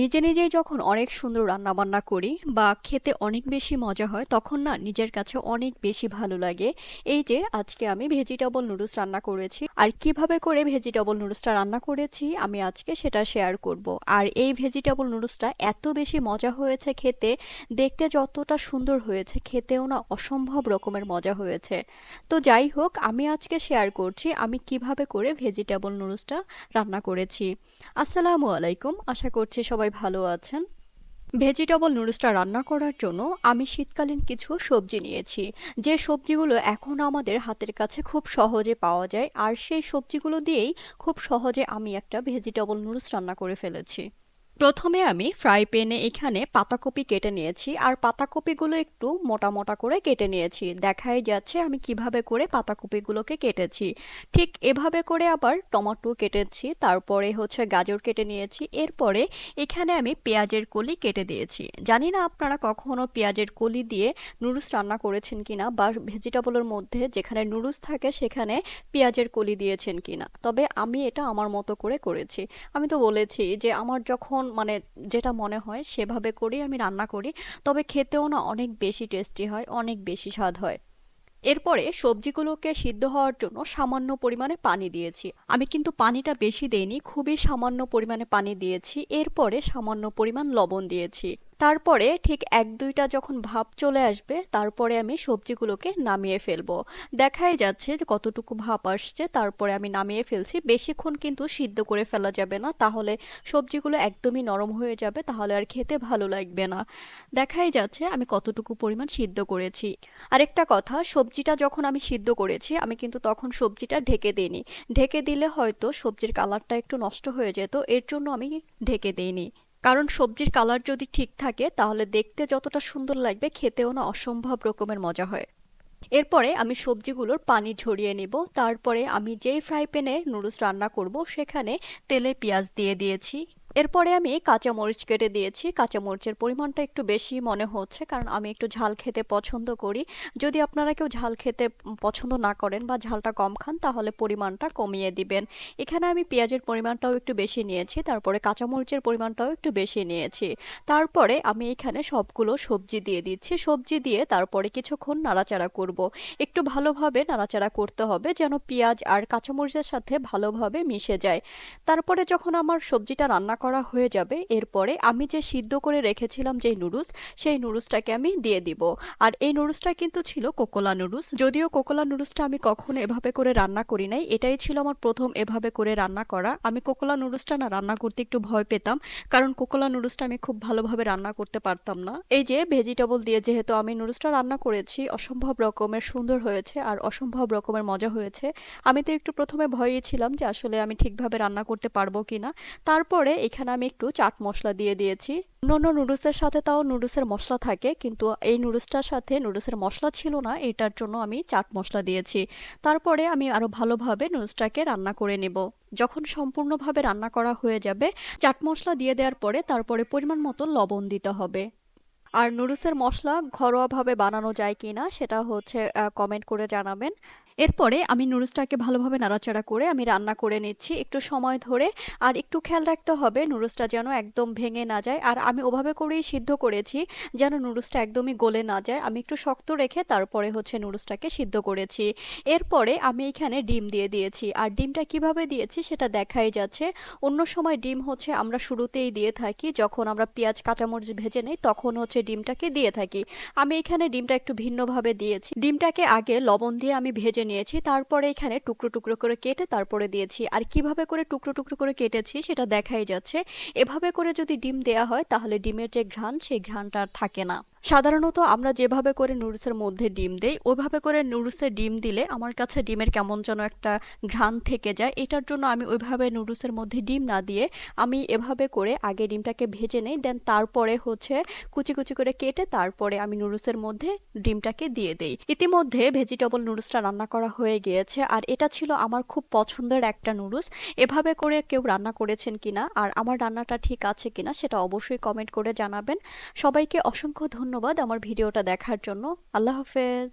নিজে নিজেই যখন অনেক সুন্দর রান্নাবান্না করি বা খেতে অনেক বেশি মজা হয়, তখন না নিজের কাছে অনেক বেশি ভালো লাগে। এই যে আজকে আমি ভেজিটেবল নুডলস রান্না করেছি। আর কীভাবে করে ভেজিটেবল নুডলসটা রান্না করেছি আমি আজকে সেটা শেয়ার করব। আর এই ভেজিটেবল নুডলসটা এত বেশি মজা হয়েছে খেতে, দেখতে যতটা সুন্দর হয়েছে, খেতেও না অসম্ভব রকমের মজা হয়েছে। তো যাই হোক, আমি আজকে শেয়ার করছি আমি কীভাবে করে ভেজিটেবল নুডলসটা রান্না করেছি। আসসালামু আলাইকুম, আশা করছি সবাই ভালো আছেন। ভেজিটেবল নুডলসটা রান্না করার জন্য আমি শীতকালীন কিছু সবজি নিয়েছি। যে সবজিগুলো এখন আমাদের হাতের কাছে খুব সহজে পাওয়া যায়, আর সেই সবজিগুলো দিয়েই খুব সহজে আমি একটা ভেজিটেবল নুডলস রান্না করে ফেলেছি। প্রথমে আমি ফ্রাই প্যানে এখানে পাতাকপি কেটে নিয়েছি, আর পাতাকপিগুলো একটু মোটা মোটা করে কেটে নিয়েছি। দেখাই যাচ্ছে আমি কীভাবে করে পাতাকপিগুলোকে কেটেছি। ঠিক এভাবে করে আবার টমেটো কেটেছি, তারপরে হচ্ছে গাজর কেটে নিয়েছি, এরপরে এখানে আমি পেঁয়াজের কলি কেটে দিয়েছি। জানি না আপনারা কখনো পেঁয়াজের কলি দিয়ে নুডলস রান্না করেছেন কিনা, বা ভেজিটেবলের মধ্যে যেখানে নুডলস থাকে সেখানে পেঁয়াজের কলি দিয়েছেন কিনা, তবে আমি এটা আমার মতো করে করেছি। আমি তো বলেছি যে আমার যখন মানে যেটা মনে হয় সেভাবে করেই আমি রান্না করি। তবে খেতেও না অনেক বেশি টেস্টি হয়, অনেক বেশি স্বাদ হয়। এরপরে সবজিগুলোকে সিদ্ধ হওয়ার জন্য সামান্য পরিমাণে পানি দিয়েছি। আমি কিন্তু পানিটা বেশি দেইনি, খুবই সামান্য পরিমাণে পানি দিয়েছি। এরপরে সামান্য পরিমাণ লবণ দিয়েছি। তারপরে ঠিক এক দুইটা যখন ভাপ চলে আসবে, তারপরে আমি সবজিগুলোকে নামিয়ে ফেলব। দেখাই যাচ্ছে যে কতটুকু ভাপ আসছে, তারপরে আমি নামিয়ে ফেলছি। বেশিক্ষণ কিন্তু সিদ্ধ করে ফেলা যাবে না, তাহলে সবজিগুলো একদমই নরম হয়ে যাবে, তাহলে আর খেতে ভালো লাগবে না। দেখাই যাচ্ছে আমি কতটুকু পরিমাণ সিদ্ধ করেছি। আরেকটা কথা, সবজিটা যখন আমি সিদ্ধ করেছি, আমি কিন্তু তখন সবজিটা ঢেকে দিইনি। ঢেকে দিলে হয়তো সবজির কালারটা একটু নষ্ট হয়ে যেত, এর জন্য আমি ঢেকে দিইনি। কারণ সবজির কালার যদি ঠিক থাকে, তাহলে দেখতে যতটা সুন্দর লাগবে, খেতেও না অসম্ভব রকমের মজা হয়। এরপরে আমি সবজিগুলোর পানি ঝরিয়ে নিব। তারপরে আমি যেই ফ্রাই প্যানে নুডলস রান্না করব, সেখানে তেলে পেঁয়াজ দিয়ে দিয়েছি। এরপরে আমি কাঁচা মরিচ কেটে দিয়েছি। কাঁচা মরিচের পরিমাণটা একটু বেশি মনে হচ্ছে, কারণ আমি একটু ঝাল খেতে পছন্দ করি। যদি আপনারা কেউ ঝাল খেতে পছন্দ না করেন বা ঝালটা কম খান, তাহলে পরিমাণটা কমিয়ে দিবেন। এখানে আমি পেঁয়াজের পরিমাণটাও একটু বেশি নিয়েছি, তারপরে কাঁচা মরিচের পরিমাণটাও একটু বেশি নিয়েছি। তারপরে আমি এখানে সবগুলো সবজি দিয়ে দিচ্ছি। সবজি দিয়ে তারপরে কিছুক্ষণ নাড়াচাড়া করব। একটু ভালোভাবে নাড়াচাড়া করতে হবে যেন পেঁয়াজ আর কাঁচামরিচের সাথে ভালোভাবে মিশে যায়। তারপরে যখন আমার সবজিটা রান্না করা হয়ে যাবে। এরপরে আমি যে সিদ্ধ করে রেখেছিলাম যে নুডলস, সেই নুডলসটাকে আমি দিয়ে দিব। আর এই নুডলসটা কিন্তু ছিল কোকোলা নুডলস। যদিও কোকোলা নুডলসটা আমি কখনো এভাবে করে রান্না করি নাই, এটাই ছিল আমার প্রথম এভাবে করে রান্না করা। আমি কোকোলা নুডলসটা না রান্না করতে একটু ভয় পেতাম, কারণ কোকোলা নুডলসটা আমি খুব ভালোভাবে রান্না করতে পারতাম না। এই যে ভেজিটেবল দিয়ে যেহেতু আমি নুডলসটা রান্না করেছি, অসম্ভব রকমের সুন্দর হয়েছে আর অসম্ভব রকমের মজা হয়েছে। আমি তো একটু প্রথমে ভয়ে ছিলাম যে আসলে আমি ঠিকভাবে রান্না করতে পারব কিনা। তারপরে এখানে আমি একটু চাট মশলা দিয়ে দিয়েছি। অন্য নুডলসের সাথে তাও নুডলসের মশলা থাকে, কিন্তু এই নুডলসটার সাথে নুডলসের মশলা ছিল না, এটার জন্য আমি চাট মশলা দিয়েছি। তারপরে আমি আরও ভালোভাবে নুডলসটাকে রান্না করে নেব। যখন সম্পূর্ণভাবে রান্না করা হয়ে যাবে, চাট মশলা দিয়ে দেওয়ার পরে তারপরে পরিমাণ মতো লবণ দিতে হবে। আর নুডলসের মশলা ঘরোয়াভাবে বানানো যায় কি না সেটা হচ্ছে কমেন্ট করে জানাবেন। এরপরে আমি নুডলসটাকে ভালোভাবে নাড়াচাড়া করে আমি রান্না করে নিচ্ছি। একটু সময় ধরে আর একটু খেয়াল রাখতে হবে নুডলসটা যেন একদম ভেঙে না যায়। আর আমি ওভাবে করেই সিদ্ধ করেছি যেন নুডলসটা একদমই গলে না যায়। আমি একটু শক্ত রেখে তারপরে হচ্ছে নুডলসটাকে সিদ্ধ করেছি। এরপরে আমি এখানে ডিম দিয়ে দিয়েছি। আর ডিমটা কীভাবে দিয়েছি সেটা দেখাই যাচ্ছে। অন্য সময় ডিম হচ্ছে আমরা শুরুতেই দিয়ে থাকি। যখন আমরা পেঁয়াজ, কাঁচামরিচ ভেজে নেই তখন হচ্ছে ডিমটাকে দিয়ে থাকি। আমি এখানে ডিমটা একটু ভিন্নভাবে দিয়েছি। ডিমটাকে আগে লবণ দিয়ে আমি নিয়েছি, তারপরে এখানে টুকরো টুকরো করে কেটে তারপরে দিয়েছি। আর কীভাবে করে টুকরো টুকরো করে কেটেছি সেটা দেখাই যাচ্ছে। এভাবে করে যদি ডিম দেয়া হয়, তাহলে ডিমের যে ঘ্রাণ, সেই ঘ্রাণটা আর থাকে না। সাধারণত আমরা যেভাবে করে নুডলসের মধ্যে ডিম দেই, ওইভাবে করে নুডলসে ডিম দিলে আমার কাছে ডিমের কেমন যেন একটা ঘ্রাণ থেকে যায়। এটার জন্য আমি ওইভাবে নুডলসের মধ্যে ডিম না দিয়ে আমি এভাবে করে আগে ডিমটাকে ভেজে নেই দেন তারপরে হচ্ছে কুচি কুচি করে কেটে তারপরে আমি নুডলসের মধ্যে ডিমটাকে দিয়ে দেই। ইতিমধ্যে ভেজিটেবল নুডলসটা রান্না করা হয়ে গিয়েছে, আর এটা ছিল আমার খুব পছন্দের একটা নুডলস এভাবে করে কেউ রান্না করেছেন কিনা, আর আমার রান্নাটা ঠিক আছে কিনা, সেটা অবশ্যই কমেন্ট করে জানাবেন। সবাইকে অসংখ্য ধন্যবাদ। ধন্যবাদ আমার ভিডিওটা দেখার জন্য। আল্লাহ হাফেজ।